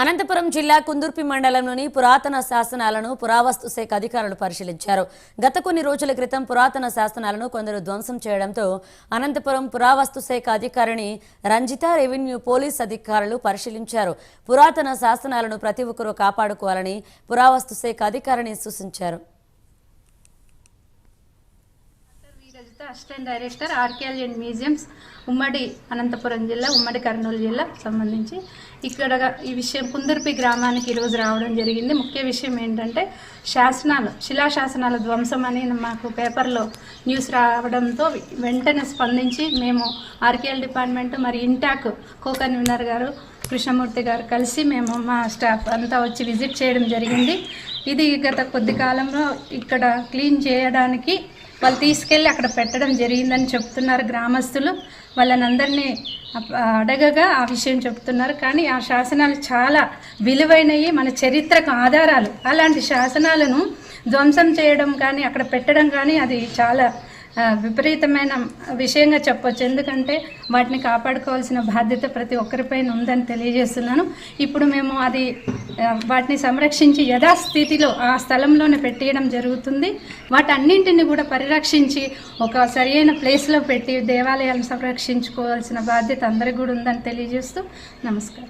అనంతపురం జిల్లా కుందుర్పి మండలంలోని పురాతన శాసనాలను పురావస్తు శాఖ అధికారులు పరిశీలించారు. గత కొన్ని రోజుల క్రితం పురాతన శాసనాలను కొందరు ధ్వంసం చేయడంతో అనంతపురం పురావస్తు శాఖ అధికారిని రంజిత రెవెన్యూ పోలీస్ అధికారులు పరిశీలించారు. పురాతన శాసనాలను ప్రతి ఒక్కరూ కాపాడుకోవాలని పురావస్తు శాఖ అధికారిని సూచించారు. Rajitha assistant director archaeology and museums ఉమ్మడి అనంతపురం జిల్లా ఉమ్మడి కర్నూలు జిల్లా సంబంధించి ఇక్కడ ఈ విషయం కుందర్పి గ్రామానికి ఈరోజు రావడం జరిగింది. ముఖ్య విషయం ఏంటంటే శాసనాలు శిలాశాసనాల ధ్వంసం అని మాకు పేపర్లో న్యూస్ రావడంతో వెంటనే స్పందించి మేము ఆర్కియల్ డిపార్ట్మెంట్ మరి ఇంటాక్ కో కన్వీనర్ గారు కృష్ణమూర్తి గారు కలిసి మేము మా స్టాఫ్ అంతా వచ్చి విజిట్ చేయడం జరిగింది. ఇది గత కొద్ది కాలంలో ఇక్కడ క్లీన్ చేయడానికి వాళ్ళు తీసుకెళ్ళి అక్కడ పెట్టడం జరిగిందని చెప్తున్నారు గ్రామస్తులు. వాళ్ళని అందరినీ అడగగా ఆ విషయం చెప్తున్నారు. కానీ ఆ శాసనాలు చాలా విలువైనవి మన చరిత్రకు ఆధారాలు. అలాంటి శాసనాలను ధ్వంసం చేయడం కానీ అక్కడ పెట్టడం కానీ అది చాలా విపరీతమైన విషయంగా చెప్పొచ్చు. ఎందుకంటే వాటిని కాపాడుకోవాల్సిన బాధ్యత ప్రతి ఒక్కరిపైన ఉందని తెలియజేస్తున్నాను. ఇప్పుడు మేము అది వాటిని సంరక్షించి యథాస్థితిలో ఆ స్థలంలోనే పెట్టేయడం జరుగుతుంది. వాటన్నింటిని కూడా పరిరక్షించి ఒక సరియైన ప్లేస్లో పెట్టి దేవాలయాలను సంరక్షించుకోవాల్సిన బాధ్యత అందరికీ కూడా ఉందని తెలియజేస్తూ నమస్కారం.